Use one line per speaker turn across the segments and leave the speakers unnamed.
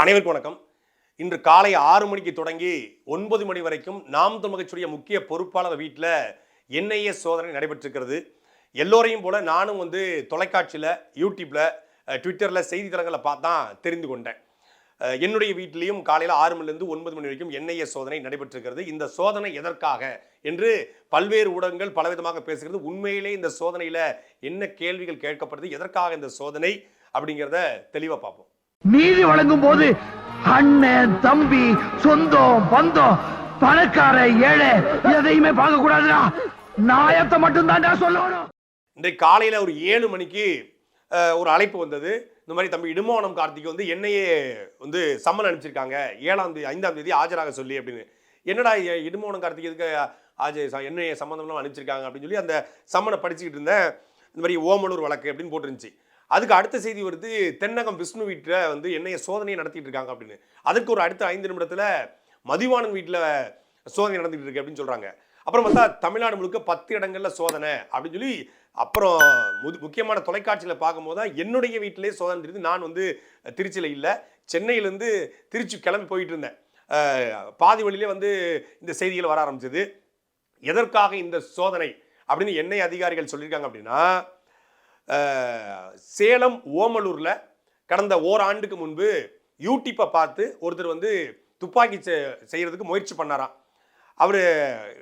அனைவருக்கும் வணக்கம். இன்று காலை ஆறு மணிக்கு தொடங்கி ஒன்பது மணி வரைக்கும் நாம் தமிழகச்சுடைய முக்கிய பொறுப்பாளர் வீட்டில் என்ஐஏ சோதனை நடைபெற்றிருக்கிறது. எல்லோரையும் போல நானும் வந்து தொலைக்காட்சியில் யூடியூப்பில் ட்விட்டரில் செய்தித்தளங்களை பார்த்து தான் தெரிந்து கொண்டேன். என்னுடைய வீட்டிலையும் காலையில் ஆறு மணிலேருந்து ஒன்பது மணி வரைக்கும் என்ஐஏ சோதனை நடைபெற்றிருக்கிறது. இந்த சோதனை எதற்காக என்று பல்வேறு ஊடகங்கள் பலவிதமாக பேசுகிறது. உண்மையிலே இந்த சோதனையில் என்ன கேள்விகள் கேட்கப்படுது எதற்காக இந்த சோதனை அப்படிங்கிறத தெளிவாக பார்ப்போம்.
நீதி வழங்கும் போது அண்ணன் தம்பி சொந்தம் பந்தம் பணக்கார ஏழை எதையுமே பார்க்க கூடாதுடா நாயத்தை மட்டும் தான் சொல்லணும்.
இன்றைக்கு காலையில் ஒரு ஏழு மணிக்கு ஒரு அழைப்பு வந்தது. இந்த மாதிரி தம்பி இடுமோனம் கார்த்திக் வந்து என்னையே வந்து சம்மன் அனுப்பிச்சிருக்காங்க. ஏழாம் தேதி ஐந்தாம் தேதி ஆஜராக சொல்லி அப்படின்னு. என்னடா இடுமோனம் கார்த்திக் எதுக்கு ஆஜய் என்னைய சம்மந்தம்லாம் அனுப்பிச்சிருக்காங்க அப்படின்னு சொல்லி அந்த சம்மனை படிச்சுக்கிட்டு இருந்தேன். இந்த மாதிரி ஓமலூர் வழக்கு அப்படின்னு போட்டுருந்துச்சு. அதுக்கு அடுத்த செய்தி வருது தென்னகம் விஷ்ணு வீட்டில் வந்து என்னைய சோதனையை நடத்திட்டு இருக்காங்க அப்படின்னு. அதுக்கு ஒரு அடுத்த ஐந்து நிமிடத்தில் மதிவானன் வீட்டில் சோதனை நடந்துகிட்டு இருக்கு அப்படின்னு சொல்கிறாங்க அப்புறம் பார்த்தா தமிழ்நாடு முழுக்க பத்து இடங்களில் சோதனை அப்படின்னு சொல்லி அப்புறம் முது- முக்கியமான தொலைக்காட்சியில் பார்க்கும்போது தான் என்னுடைய வீட்டிலே சோதனை தெரியுது. நான் வந்து திருச்சியில் இல்லை. சென்னையிலேருந்து திருச்சி கிளம்பி போயிட்டு இருந்தேன். பாதி வழியிலே வந்து இந்த செய்திகள் வர ஆரம்பிச்சது. எதற்காக இந்த சோதனை அப்படின்னு எண்ணெய் அதிகாரிகள் சொல்லியிருக்காங்க அப்படின்னா சேலம் ஓமலூரில் கடந்த ஓராண்டுக்கு முன்பு யூடியூப்பை பார்த்து ஒருத்தர் வந்து துப்பாக்கி செ- முயற்சி பண்ணாராம். அவர்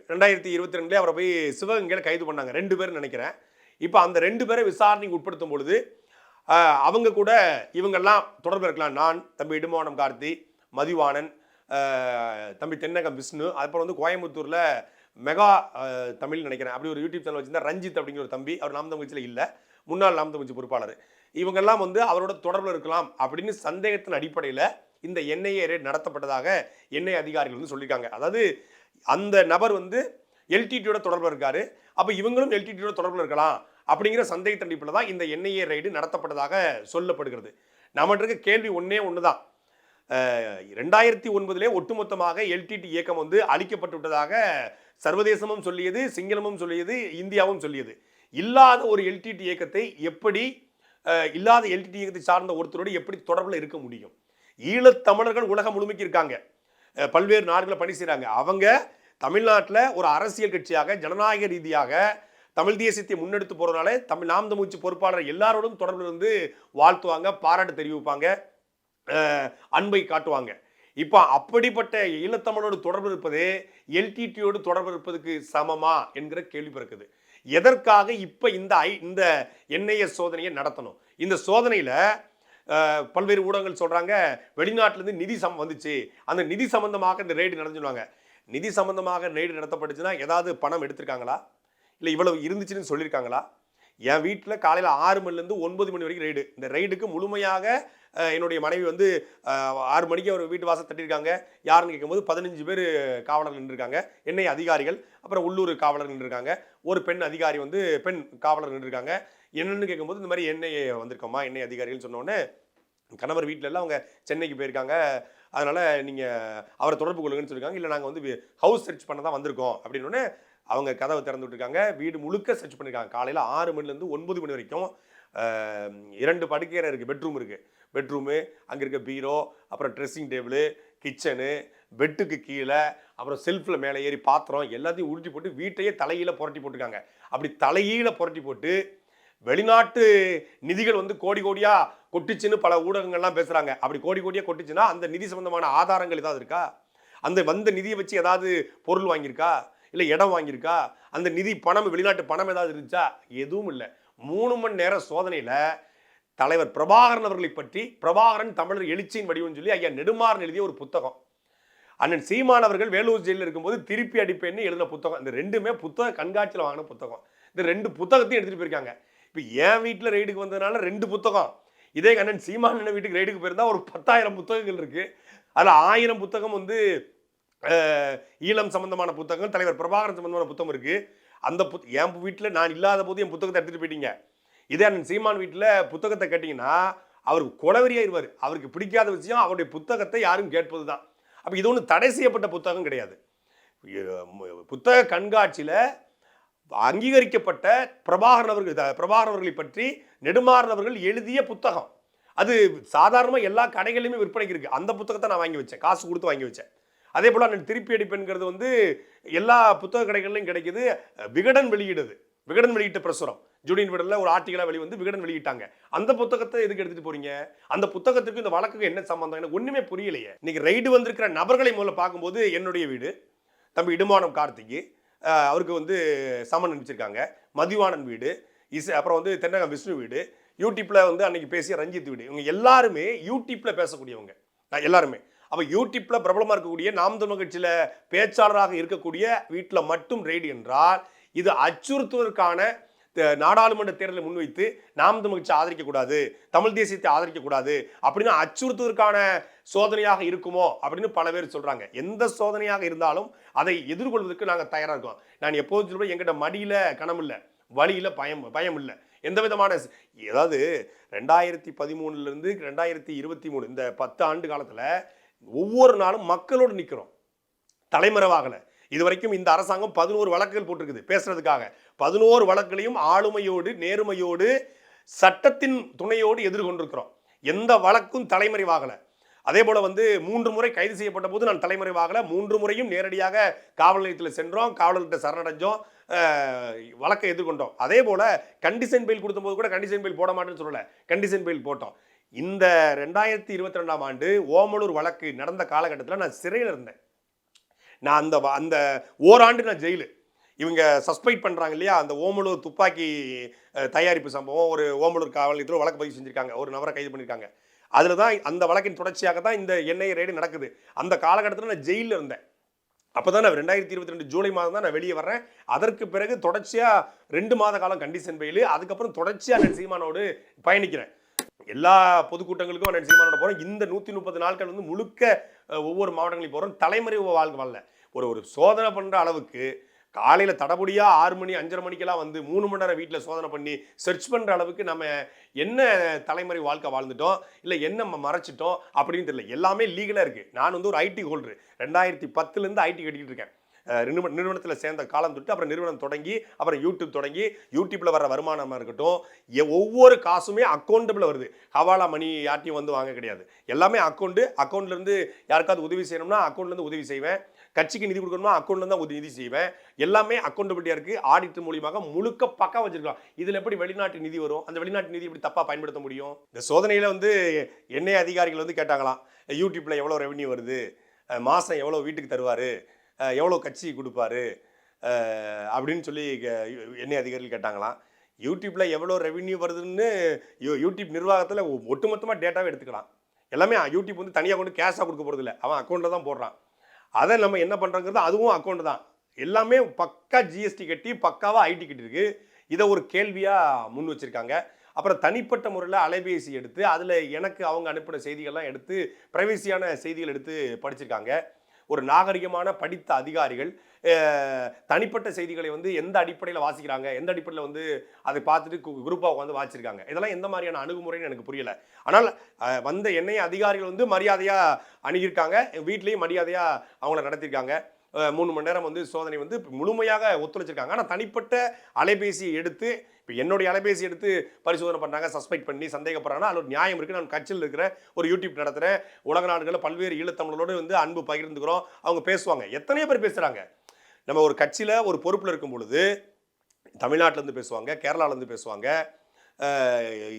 ரெண்டாயிரத்தி இருபத்தி ரெண்டுலேயே அவரை போய் சிவகங்கையில் கைது பண்ணாங்க. ரெண்டு பேர் நினைக்கிறேன். இப்போ அந்த ரெண்டு பேரை விசாரணைக்கு உட்படுத்தும் பொழுது அவங்க கூட இவங்கெல்லாம் தொடர்பு இருக்கலாம். நான் தம்பி இடுமோனம் கார்த்தி மதிவாணன் தம்பி தென்னகம் விஷ்ணு அப்புறம் வந்து கோயம்புத்தூரில் மெகா தமிழ் நினைக்கிறேன். அப்படி ஒரு யூடியூப் சேனல் வச்சுருந்தா ரஞ்சித் அப்படிங்கிற ஒரு தம்பி. அவர் நாம் தமிழ்ச்சியில் இல்லை. முன்னாள் நாம் தமிழ்ச்சி பொறுப்பாளர். இவங்கெல்லாம் வந்து அவரோட தொடர்பில் இருக்கலாம் அப்படின்னு சந்தேகத்தின் அடிப்படையில் இந்த என்ஐஏ ரேட் நடத்தப்பட்டதாக என்ஐ அதிகாரிகள் வந்து சொல்லியிருக்காங்க. அதாவது அந்த நபர் வந்து எல்டிடியோட தொடர்பில் இருக்காரு. அப்போ இவங்களும் எல்டிடியோட தொடர்பில் இருக்கலாம் அப்படிங்கிற சந்தேகத்தின் அடிப்படையில் தான் இந்த என்ஐஏ ரைடு நடத்தப்பட்டதாக சொல்லப்படுகிறது. நம்மகிட்ட இருக்க கேள்வி ஒன்றே ஒன்று தான் ரெண்டாயிரத்தி ஒன்பதிலே ஒட்டுமொத்தமாக எல்டிடி இயக்கம் வந்து அழிக்கப்பட்டு விட்டதாக சர்வதேசமும் சொல்லியது சிங்களமும் சொல்லியது இந்தியாவும் சொல்லியது. இல்லாத ஒரு எல்டிடி இயக்கத்தை எப்படி இல்லாத எல்டிடி இயக்கத்தை சார்ந்த ஒருத்தரோடு எப்படி தொடர்பில் இருக்க முடியும்? ஈழத்தமிழர்கள் உலகம் முழுமைக்கு இருக்காங்க. பல்வேறு நாடுகளை பணி செய்கிறாங்க அவங்க தமிழ்நாட்டில் ஒரு அரசியல் கட்சியாக ஜனநாயக ரீதியாக தமிழ் தேசியத்தை முன்னெடுத்து போகிறதுனால தமிழ் நாம் தமிழ்ச்சி பொறுப்பாளர் எல்லாரோடும் தொடர்பில் இருந்து வாழ்த்துவாங்க பாராட்டு தெரிவிப்பாங்க அன்பை காட்டுவாங்க. இப்போ அப்படிப்பட்ட ஈழத்தமிழோடு தொடர்பு இருப்பது எல்டிடியோடு தொடர்பு இருப்பதுக்கு சமமா என்கிற கேள்வி பிறக்குது. எதற்காக இப்போ இந்த ஐ இந்த என்ஐஏ சோதனையை நடத்தணும்? இந்த சோதனையில் பல்வேறு ஊடகங்கள் சொல்கிறாங்க வெளிநாட்டிலேருந்து நிதி சம் வந்துச்சு. அந்த நிதி சம்பந்தமாக இந்த ரெய்டு நடந்துடுவாங்க நிதி சம்பந்தமாக ரெய்டு நடத்தப்பட்டுச்சுன்னா ஏதாவது பணம் எடுத்திருக்காங்களா? இல்லை இவ்வளவு இருந்துச்சுன்னு சொல்லியிருக்காங்களா என் வீட்டில் காலையில் ஆறு மணிலேருந்து ஒன்பது மணி வரைக்கும் ரைடு இந்த ரைடுக்கு முழுமையாக என்னுடைய மனைவி வந்து ஆறு மணிக்கு அவர் வீட்டு வாசல் தட்டியிருக்காங்க. யாருன்னு கேட்கும்போது பதினஞ்சு பேர் காவலர் நின்றுருக்காங்க. எண்ணெய் அதிகாரிகள் அப்புறம் உள்ளூர் காவலர் நின்றுருக்காங்க. ஒரு பெண் அதிகாரி வந்து பெண் காவலர் நின்றுருக்காங்க. என்னென்னு கேட்கும்போது இந்த மாதிரி என்ஐஏ வந்திருக்கோமா எண்ணெய் அதிகாரிகள் சொன்னோடனே கணவர் வீட்டில எல்லாம் அவங்க சென்னைக்கு போயிருக்காங்க. அதனால் நீங்கள் அவரை தொடர்பு கொள்ளுங்கன்னு சொல்லியிருக்காங்க இல்லை நாங்கள் வந்து ஹவுஸ் சர்ச் பண்ண தான் வந்திருக்கோம் அப்படின்னு அவங்க கதவை திறந்து விட்டுருக்காங்க. வீடு முழுக்க சர்ச் பண்ணியிருக்காங்க காலையில் ஆறு மணிலேருந்து ஒன்பது மணி வரைக்கும் இரண்டு படுக்கையறை இருக்குது பெட்ரூம் இருக்குது பெட்ரூமு அங்கே இருக்க பீரோ அப்புறம் ட்ரெஸ்ஸிங் டேபிள் கிச்சனு பெட்டுக்கு கீழே அப்புறம் செல்ஃபில் மேலே ஏறி பாத்திரம் எல்லாத்தையும் உறிஞ்சி போட்டு வீட்டையே தலையில் புரட்டி போட்டுருக்காங்க. அப்படி தலையில் புரட்டி போட்டு வெளிநாட்டு நிதிகள் வந்து கோடி கோடியாக கொட்டுச்சுன்னு பல ஊடகங்கள்லாம் பேசுகிறாங்க அப்படி கோடி கோடியாக கொட்டுச்சுன்னா அந்த நிதி சம்மந்தமான ஆதாரங்கள் ஏதாவது இருக்கா? அந்த வந்த நிதியை வச்சு ஏதாவது பொருள் வாங்கியிருக்கா? இல்லை இடம் வாங்கியிருக்கா? அந்த நிதி பணம் வெளிநாட்டு பணம் ஏதாவது இருந்துச்சா? எதுவும் இல்லை. மூணு மணி நேரம் சோதனையில் தலைவர் பிரபாகரன் அவர்களை பற்றி பிரபாகரன் தமிழர் எழுச்சியின் வடிவம்னு சொல்லி ஐயா நெடுமாறன் எழுதிய ஒரு புத்தகம். அண்ணன் சீமான் அவர்கள் வேலூர் ஜெயிலில் இருக்கும்போது திருப்பி அடிப்பேன்னு எழுதின புத்தகம். இந்த ரெண்டுமே புத்தக கண்காட்சியில் வாங்கின புத்தகம். இந்த ரெண்டு புத்தகத்தையும் எடுத்துகிட்டு போயிருக்காங்க. இப்போ என் வீட்டில் ரைடுக்கு வந்ததுனால ரெண்டு புத்தகம். இதே அண்ணன் சீமான் அண்ணன் வீட்டுக்கு ரைடுக்கு போயிருந்தா ஒரு பத்தாயிரம் புத்தகங்கள் இருக்கு. அதில் ஆயிரம் புத்தகம் வந்து ஈழம் சம்பந்தமான புத்தகங்கள் தலைவர் பிரபாகரன் சம்பந்தமான புத்தகம் இருக்கு. அந்த புத் என் வீட்டில் நான் இல்லாத போது என் புத்தகத்தை எடுத்துகிட்டு போயிட்டீங்க. இதே அண்ணன் சீமான் வீட்டில் புத்தகத்தை கேட்டிங்கன்னா அவருக்கு குளவரியாயிருவார் அவருக்கு பிடிக்காத விஷயம் அவருடைய புத்தகத்தை யாரும் கேட்பது தான் அப்போ இது ஒன்றும் தடை செய்யப்பட்ட புத்தகம் கிடையாது. புத்தக கண்காட்சியில் அங்கீகரிக்கப்பட்ட பிரபாகரன் அவர்கள் த- பிரபாகரன் அவர்களை பற்றி நெடுமாறன் அவர்கள் எழுதிய புத்தகம். அது சாதாரணமாக எல்லா கடைகளிலுமே விற்பனைக்கு இருக்குது அந்த புத்தகத்தை நான் வாங்கி வச்சேன். காசு கொடுத்து வாங்கி வச்சேன். அதே போல் நான் திருப்பி அடிப்பேன்கிறது வந்து எல்லா புத்தக கடைகள்லையும் கிடைக்கிது. விகடன் வெளியிடுது. விகடன் வெளியிட்ட பிரசுரம். ஜூனியன் விடலில் ஒரு ஆர்டிகலாக வெளி வந்து விகடன் வெளியிட்டாங்க. அந்த புத்தகத்தை எதுக்கு எடுத்துட்டு போறீங்க? அந்த புத்தகத்துக்கு இந்த வழக்குக்கு என்ன சம்பந்தம்? எனக்கு ஒன்றுமே புரியலையே. இன்னைக்கு ரைடு வந்திருக்கிற நபர்களை முதல்ல பார்க்கும்போது என்னுடைய வீடு தம்பி இடுமானம் கார்த்திக்கு அவருக்கு வந்து சமன் அனுப்பிச்சிருக்காங்க. மதிவாணன் வீடு இஸ் அப்புறம் வந்து தென்னகம் விஷ்ணு வீடு யூடியூப்பில் வந்து அன்னைக்கு பேசிய ரஞ்சித் வீடு. இவங்க எல்லாருமே யூடியூப்பில் பேசக்கூடியவங்க. நான் எல்லாருமே. அப்போ யூடியூப்பில் பிரபலமாக இருக்கக்கூடிய நாம் தமிழ் கட்சியில் பேச்சாளராக இருக்கக்கூடிய வீட்டில் மட்டும் ரெய்டு என்றால் இது அச்சுறுத்துவதற்கான நாடாளுமன்ற தேர்தலை முன்வைத்து நாம் தமிழ்ச்சி ஆதரிக்கக்கூடாது தமிழ் தேசியத்தை ஆதரிக்கக்கூடாது அப்படின்னு அச்சுறுத்துவதற்கான சோதனையாக இருக்குமோ அப்படின்னு பல பேர் சொல்கிறாங்க எந்த சோதனையாக இருந்தாலும் அதை எதிர்கொள்வதற்கு நாங்கள் தயாராக இருக்கோம். நான் எப்போதும் சொல்கிறேன் எங்கிட்ட மடியில் கணம் இல்லை பயம் பயம் இல்லை. எந்த விதமான ஏதாவது ரெண்டாயிரத்தி பதிமூணுலேருந்து ரெண்டாயிரத்தி இருபத்தி மூணு இந்த பத்து ஆண்டு காலத்தில் ஒவ்வொரு நாளும் மக்களோடு நிற்கிறோம் தலைமறைவாகலை இது வரைக்கும் இந்த அரசாங்கம் பதினோரு வழக்குகள் போட்டிருக்குது பேசுறதுக்காக. பதினோரு வழக்குகளையும் ஆளுமையோடு நேர்மையோடு சட்டத்தின் துணையோடு எதிர்கொண்டிருக்கிறோம். எந்த வழக்கும் தலைமறைவாகலை. அதே போல் வந்து மூன்று முறை கைது செய்யப்பட்ட போது நான் தலைமறைவாகல. மூன்று முறையும் நேரடியாக காவல் நிலையத்தில் சென்றோம். காவலர்கிட்ட சரணடைஞ்சோம். வழக்கை எதிர்கொண்டோம். அதே போல் கண்டிஷன் பெயில் கொடுத்தபோது கூட கண்டிஷன் பெயில் போட மாட்டேன்னு சொல்லலை. கண்டிஷன் பெயில் போட்டோம். இந்த ரெண்டாயிரத்தி இருபத்தி ரெண்டாம் ஆண்டு ஓமலூர் வழக்கு நடந்த காலகட்டத்தில் நான் சிறையில் இருந்தேன். நான் அந்த வ- அந்த ஓராண்டு நான் ஜெயிலு. இவங்க சஸ்பெக்ட் பண்ணுறாங்க இல்லையா? அந்த ஓமலூர் துப்பாக்கி தயாரிப்பு சம்பவம் ஒரு ஓமலூர் காவல் நிலையத்தில் வழக்கு பதிவு செஞ்சிருக்காங்க. ஒரு நபரை கைது பண்ணியிருக்காங்க அதில் தான் அந்த வழக்கின் தொடர்ச்சியாக தான் இந்த எண்ணெய் ரெய்டு நடக்குது. அந்த காலகட்டத்தில் நான் ஜெயிலில் இருந்தேன். அப்போ தான் நான் ரெண்டாயிரத்தி இருபத்தி ரெண்டு ஜூலை மாதம் தான் நான் வெளியே வர்றேன். அதற்கு பிறகு தொடர்ச்சியாக ரெண்டு மாத காலம் கண்டிஷன் பெயில். அதுக்கப்புறம் தொடர்ச்சியாக நான் சீமானோடு பயணிக்கிறேன். எல்லா பொதுக்கூட்டங்களுக்கும் நான் சீமானோட போகிறேன் இந்த நூற்றி முப்பது நாட்கள் வந்து முழுக்க ஒவ்வொரு மாவட்டங்களையும் போகிறோம் தலைமுறை வாழ்க்கை வரல ஒரு ஒரு சோதனை பண்ணுற அளவுக்கு காலையில் தடபடியாக ஆறு மணி அஞ்சரை மணிக்கெல்லாம் வந்து மூணு மணி நேரம் வீட்டில் சோதனை பண்ணி சர்ச் பண்ணுற அளவுக்கு நம்ம என்ன தலைமுறை வாழ்க்கை வாழ்ந்துட்டோம் இல்லை என்ன மறைச்சிட்டோம் அப்படின்னு தெரியல. எல்லாமே லீகலாக இருக்குது நான் வந்து ஒரு ஐடி ஹோல்டர் ரெண்டாயிரத்தி பத்துலேருந்து ஐடி கட்டிக்கிட்டு இருக்கேன். நிறுவன நிறுவனத்தில் சேர்ந்த காலம் தொட்டு அப்புறம் நிறுவனம் தொடங்கி அப்புறம் யூடியூப் தொடங்கி யூடியூப்பில் வர வருமானமாக இருக்கட்டும் ஒவ்வொரு காசுமே அக்கௌண்ட்டபிள் வருது. ஹவாலா மணி யார்ட்டையும் வந்து வாங்க கிடையாது. எல்லாமே அக்கௌண்ட்டு அக்கௌண்ட்லேருந்து யாருக்காவது உதவி செய்யணும்னா அக்கௌண்ட்லேருந்து உதவி செய்வேன். கட்சிக்கு நிதி கொடுக்கணுமா அக்கௌண்ட்ல தான் உதவி நிதி செய்வேன். எல்லாமே அக்கௌண்டபிலிட்டியாக இருக்குது ஆடிட் மூலியமாக முழுக்க பக்கா வச்சிருக்கலாம். இதில் எப்படி வெளிநாட்டு நிதி வரும்? அந்த வெளிநாட்டு நிதி எப்படி தப்பாக பயன்படுத்த முடியும்? இந்த சோதனையில் வந்து எண்ணெய் அதிகாரிகள் வந்து கேட்டாங்களாம் யூடியூப்பில் எவ்வளோ ரெவன்யூ வருது? மாதம் எவ்வளோ வீட்டுக்கு தருவார்? எவ்வளோ கட்சி கொடுப்பாரு? அப்படின்னு சொல்லி கே- எண்ணெய் அதிகாரிகள் கேட்டாங்களாம். யூடியூப்பில் எவ்வளோ ரெவின்யூ வருதுன்னு யூ யூடியூப் நிர்வாகத்தில் ஒட்டுமொத்தமாக டேட்டாவே எடுத்துக்கலாம். எல்லாமே யூடியூப் வந்து தனியாக கொண்டு கேஷாக கொடுக்க போகிறது இல்லை அவன் அக்கௌண்ட்டில் தான் போடுறான். அதை நம்ம என்ன பண்ணுறோங்கிறது அதுவும் அக்கௌண்ட் தான். எல்லாமே பக்கா ஜிஎஸ்டி கட்டி பக்காவாக ஐடி கட்டியிருக்கு. இதை ஒரு கேள்வியாக முன் வச்சுருக்காங்க. அப்புறம் தனிப்பட்ட முறையில் அலைபேசி எடுத்து அதில் எனக்கு அவங்க அனுப்பின செய்திகள்லாம் எடுத்து ப்ரைவசியான செய்திகள் எடுத்து படிச்சிருக்காங்க. ஒரு நாகரிகமான படித்த அதிகாரிகள் தனிப்பட்ட செய்திகளை வந்து எந்த அடிப்படையில் வாசிக்கிறாங்க எந்த அடிப்படையில் வந்து அதை பார்த்துட்டு குரூப்பாக உட்காந்து வாசிச்சிருக்காங்க. இதெல்லாம் எந்த மாதிரியான அணுகுமுறைன்னு எனக்கு புரியல. ஆனால் வந்த எண்ணெய் அதிகாரிகள் வந்து மரியாதையாக அணுகியிருக்காங்க. வீட்லேயும் மரியாதையாக அவங்கள நடத்தியிருக்காங்க. மூணு மணி நேரம் வந்து சோதனை வந்து முழுமையாக ஒத்துழைச்சிருக்காங்க. ஆனால் தனிப்பட்ட அலைபேசியை எடுத்து இப்போ என்னுடைய அலைபேசி எடுத்து பரிசோதனை பண்ணாங்க சஸ்பெக்ட் பண்ணி சந்தேகப்படுறாங்கன்னா அதில் நியாயம் இருக்குது நான் கட்சியில் இருக்கிற ஒரு யூடியூப் நடத்துகிறேன் உலக நாடுகளில் பல்வேறு ஈழத்தமிழரோடு வந்து அன்பு பகிர்ந்துக்கிறோம். அவங்க பேசுவாங்க. எத்தனையோ பேர் பேசுகிறாங்க நம்ம ஒரு கட்சியில் ஒரு பொறுப்பில் இருக்கும் பொழுது தமிழ்நாட்டிலேருந்து பேசுவாங்க கேரளாலேருந்து பேசுவாங்க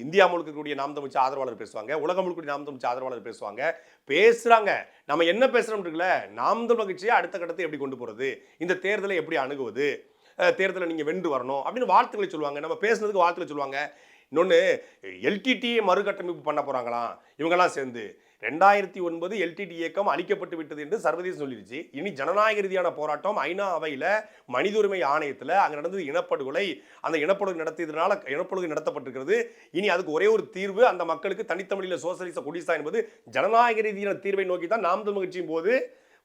இந்தியா முழுக்க இருக்கக்கூடிய நாம் தமிழ்ச்சி ஆதரவாளர் பேசுவாங்க உலகம் முழுக்க நாம் தமிழ்ச்சி ஆதரவாளர் பேசுவாங்க பேசுகிறாங்க நம்ம என்ன பேசுகிறோம் இருக்குல்ல நாம் தமிழ் கட்சியை அடுத்த கட்டத்தை எப்படி கொண்டு போகிறது இந்த தேர்தலை எப்படி அணுகுவது தேர்தலை நீங்கள் வென்று வரணும் அப்படின்னு வார்த்தைகளை சொல்லுவாங்க. நம்ம பேசுனதுக்கு வார்த்தைகளை சொல்லுவாங்க. இன்னொன்று எல்டிடியை மறுகட்டமைப்பு பண்ண போகிறாங்களாம் இவங்கெல்லாம் சேர்ந்து ரெண்டாயிரத்தி ஒன்பது எல்டிடி இயக்கம் அழிக்கப்பட்டு விட்டது என்று சர்வதேசம் சொல்லிருச்சு. இனி ஜனநாயக ரீதியான போராட்டம் ஐநா அவையில் மனித உரிமை ஆணையத்தில் அங்கே நடந்தது இனப்படுகொலை அந்த இனப்படுகொலை நடத்தியதுனால இனப்படுகொலை நடத்தப்பட்டிருக்கிறது. இனி அதுக்கு ஒரே ஒரு தீர்வு அந்த மக்களுக்கு தனித்தமிழில் சோசலிச குடிசா என்பது ஜனநாயக ரீதியான தீர்வை நோக்கி தான் நாம் தமிழ் கட்சியும் போது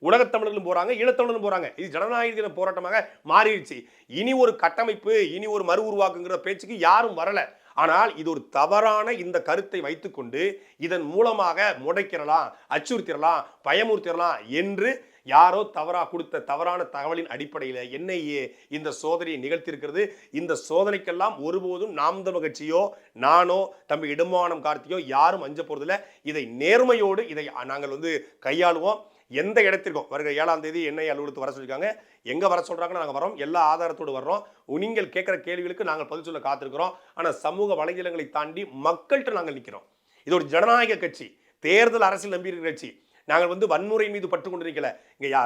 உலகத்தமிழர்களும் போறாங்க ஈழத்தமிழர்களும் போறாங்க. இது ஜனநாயக தின போராட்டமாக மாறிடுச்சு. இனி ஒரு கட்டமைப்பு இனி ஒரு மறு உருவாக்குங்கிற பேச்சுக்கு யாரும் வரல. ஆனால் இது ஒரு தவறான இந்த கருத்தை வைத்துக்கொண்டு இதன் மூலமாக முடைக்கிறலாம் அச்சுறுத்திடலாம் பயமுறுத்திடலாம் என்று யாரோ தவறா கொடுத்த தவறான தகவலின் அடிப்படையில் என்ஐஏ இந்த சோதனையை நிகழ்த்தியிருக்கிறது. இந்த சோதனைக்கெல்லாம் ஒருபோதும் நாம் தமிழ் கட்சியோ நானோ தம்பி இடுமானம் கார்த்தியோ யாரும் அஞ்ச போகிறதில்ல இதை நேர்மையோடு இதை நாங்கள் வந்து கையாளுவோம். எந்த இடத்திற்கும் வருகிற ஏழாம் தேதி என்ஐ அலுவலகத்துக்கு வர சொல்லியிருக்காங்க. எங்கே வர சொல்கிறாங்கன்னு நாங்கள் வரோம் எல்லா ஆதாரத்தோடு வர்றோம். நீங்கள் கேட்குற கேள்விகளுக்கு நாங்கள் பதில் சொல்ல காத்திருக்கிறோம். ஆனால் சமூக வலைதளங்களை தாண்டி மக்கள்கிட்ட நாங்கள் நிற்கிறோம் இது ஒரு ஜனநாயக கட்சி. தேர்தல் அரசியல் நம்பியிருக்கிற கட்சி. நாங்கள் வந்து வன்முறை மீது பற்று கொண்டு இங்கே யா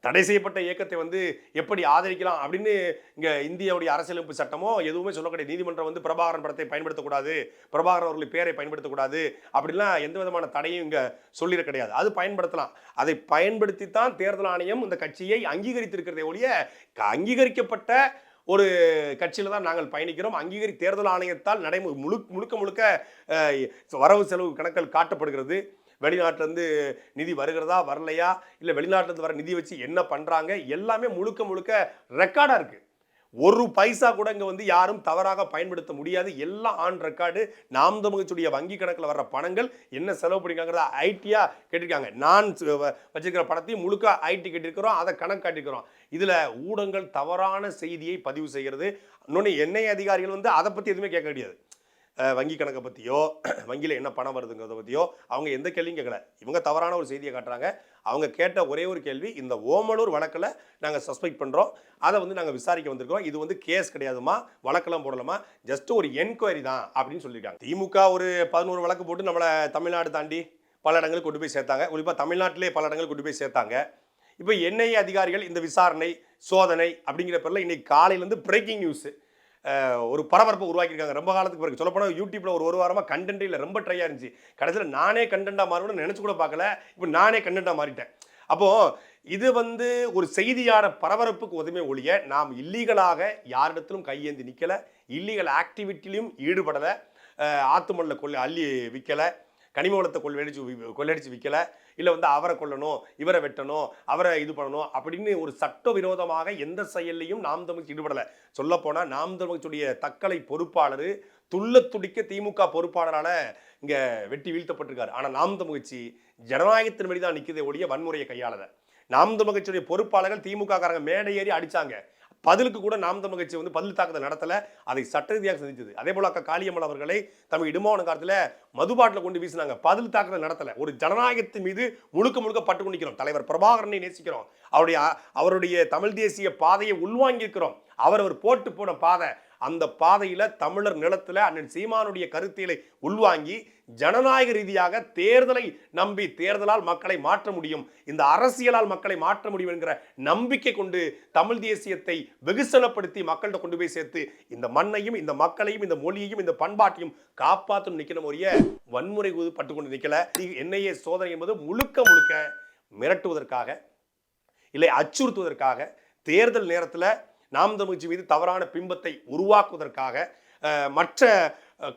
தடை செய்யப்பட்ட இயக்கத்தை வந்து எப்படி ஆதரிக்கலாம் அப்படின்னு இங்கே இந்தியாவுடைய அரசியலமைப்பு சட்டமோ எதுவுமே சொல்ல கிடையாது நீதிமன்றம் வந்து பிரபாகரன் படத்தை பயன்படுத்தக்கூடாது பிரபாகரன் அவர்களின் பேரை பயன்படுத்தக்கூடாது அப்படின்லாம் எந்த விதமான தடையும் இங்கே சொல்லிட கிடையாது. அது பயன்படுத்தலாம். அதை பயன்படுத்தி தான் தேர்தல் ஆணையம் இந்த கட்சியை அங்கீகரித்திருக்கிறதே ஒழிய க- அங்கீகரிக்கப்பட்ட ஒரு கட்சியில் தான் நாங்கள் பயணிக்கிறோம். அங்கீகரி தேர்தல் ஆணையத்தால் நடைமுறை முழு முழுக்க முழுக்க வரவு செலவு கணக்கில் காட்டப்படுகிறது. வெளிநாட்டிலேருந்து நிதி வருகிறதா வரலையா? இல்லை வெளிநாட்டிலேருந்து வர நிதி வச்சு என்ன பண்ணுறாங்க எல்லாமே முழுக்க முழுக்க ரெக்கார்டாக இருக்குது ஒரு பைசா கூட இங்கே வந்து யாரும் தவறாக பயன்படுத்த முடியாது. எல்லாம் ஆன் ரெக்கார்டு நாம் தமிழ்ச்சியுடைய வங்கி கணக்கில் வர்ற பணங்கள் என்ன செலவு பண்ணிக்காங்கிறத ஐடியாக கேட்டிருக்காங்க. நான் வ- வச்சிருக்கிற பணத்தையும் முழுக்க ஐடி கேட்டிருக்கிறோம். அதை கணக்கு காட்டியிருக்கிறோம் இதில் ஊடகங்கள் தவறான செய்தியை பதிவு செய்கிறது. இன்னொன்று எண்ணெய் அதிகாரிகள் வந்து அதை பற்றி எதுவுமே கேட்க முடியாது. வங்கி கணக்கை பற்றியோ வங்கியில் என்ன பணம் வருதுங்கிறத பற்றியோ அவங்க எந்த கேள்வியும் கேட்கல இவங்க தவறான ஒரு செய்தியை காட்டுறாங்க. அவங்க கேட்ட ஒரே ஒரு கேள்வி இந்த ஓமலூர் வழக்கில் நாங்கள் சஸ்பெக்ட் பண்ணுறோம் அதை வந்து நாங்கள் விசாரிக்க வந்திருக்கோம் இது வந்து கேஸ் கிடையாதுமா? வழக்கெல்லாம் போடலாமா? ஜஸ்ட் ஒரு என்கொயரி தான் அப்படின்னு சொல்லியிருக்காங்க. திமுக ஒரு பதினோரு வழக்கு போட்டு நம்மளை தமிழ்நாடு தாண்டி பல இடங்களுக்கு கொண்டு போய் சேர்த்தாங்க. குறிப்பாக தமிழ்நாட்டிலே பல இடங்களுக்கு கொண்டு போய் சேர்த்தாங்க. இப்போ என்ஐஏ அதிகாரிகள் இந்த விசாரணை சோதனை அப்படிங்கிற பேரில் இன்றைக்கி காலையிலேருந்து பிரேக்கிங் நியூஸு ஒரு பரபரப்பை உருவாக்கியிருக்காங்க. ரொம்ப காலத்துக்கு பிறகு. சொல்லப்போனால் யூடியூப்பில் ஒரு ஒரு வாரமாக கண்டென்ட் இல்லை. ரொம்ப ட்ரையாக இருந்துச்சு. கடைசியில் நானே கண்டென்ட்டாக மாறணும்னு நினச்சி கூட பார்க்கல. இப்போ நானே கண்டென்ட்டாக மாறிட்டேன். அப்போது இது வந்து ஒரு செய்தியான பரபரப்புக்கு உதவி ஒழிய நாம் இல்லீகலாக யாரிடத்திலும் கையேந்தி நிற்கலை இல்லீகல் ஆக்டிவிட்டிலையும் ஈடுபடலை. ஆத்துமல்ல கொள்ளை அள்ளி விற்கலை கனிம வளத்தை கொள்ளடிச்சு கொள்ளடிச்சு கொள்ளையடிச்சு விற்கல இல்லை வந்து அவரை கொல்லணும் இவரை வெட்டணும் அவரை இது பண்ணணும் அப்படின்னு ஒரு சட்ட விரோதமாக எந்த செயல்லையும் நாம் தமிழ்ச்சி ஈடுபடலை. சொல்லப்போனால் நாம் தமிழ்ச்சியுடைய தக்கலை பொறுப்பாளர் துள்ள துடிக்க திமுக பொறுப்பாளரால் இங்கே வெட்டி வீழ்த்தப்பட்டிருக்காரு. ஆனால் நாம் தமிழ்ச்சி ஜனநாயகத்தின் தான் நிற்கிறதே ஒழிய வன்முறையை கையாளத நாம் தமிழ்ச்சியுடைய பொறுப்பாளர்கள் திமுக காரங்க மேடை ஏறி அடிச்சாங்க. பதிலுக்கு கூட நாம் தமிழ் கட்சி வந்து பதில் தாக்குதல் நடத்தலை அதை சட்ட ரீதியாக சந்தித்தது அதே போல அக்கா காளியம்மாள் அவர்களை தமிழ் இடுமான காலத்தில் மதுபாட்டில் கொண்டு வீசினாங்க. பதில் தாக்குதல் நடத்தலை. ஒரு ஜனநாயகத்தின் மீது முழுக்க முழுக்க பட்டு கொண்டிருக்கிறோம் தலைவர் பிரபாகரனை நேசிக்கிறோம். அவருடைய அவருடைய தமிழ் தேசிய பாதையை உள்வாங்கியிருக்கிறோம். அவர் அவர் போட்டு போன பாதை. அந்த பாதையில் தமிழர் நிலத்தில் அண்ணன் சீமானுடைய கருத்தியலை உள்வாங்கி ஜனநாயக ரீதியாக தேர்தலை நம்பி தேர்தலால் மக்களை மாற்ற முடியும் இந்த அரசியலால் மக்களை மாற்ற முடியும் என்கிற நம்பிக்கை கொண்டு தமிழ் தேசியத்தை வெகுசனப்படுத்தி மக்கள்கிட்ட கொண்டு போய் சேர்த்து இந்த மண்ணையும் இந்த மக்களையும் இந்த மொழியையும் இந்த பண்பாட்டையும் காப்பாற்றும் நிற்கணும் ஒரிய வன்முறை பட்டு கொண்டு நிற்கல என்ஐஏ சோதனை என்பது முழுக்க முழுக்க மிரட்டுவதற்காக இல்லை அச்சுறுத்துவதற்காக தேர்தல் நேரத்தில் நாம் தமிழ்ச்சி மீது தவறான பிம்பத்தை உருவாக்குவதற்காக மற்ற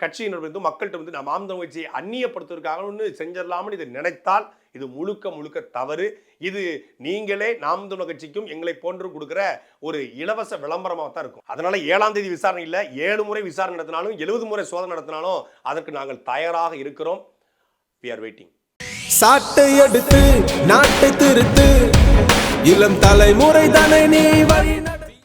கட்சியினர் வந்து மக்கள்கிட்ட வந்து நாம் நாம் தமிழ்ச்சியை அந்நியப்படுத்துவதற்காக ஒன்று செஞ்சிடலாம்னு இதை நினைத்தால் இது முழுக்க முழுக்க தவறு. இது நீங்களே நாம் தமிழ் கட்சிக்கும் எங்களை போன்று கொடுக்குற ஒரு இலவச விளம்பரமாக தான் இருக்கும். அதனால ஏழாம் தேதி விசாரணை இல்லை ஏழு முறை விசாரணை நடத்தினாலும் எழுபது முறை சோதனை நடத்தினாலும் அதற்கு நாங்கள் தயாராக இருக்கிறோம். வி ஆர் வெயிட்டிங்
சாட்டை எடுத்து நாட்டை திருத்து. இளம் தலைமுறை தானே நீ வழி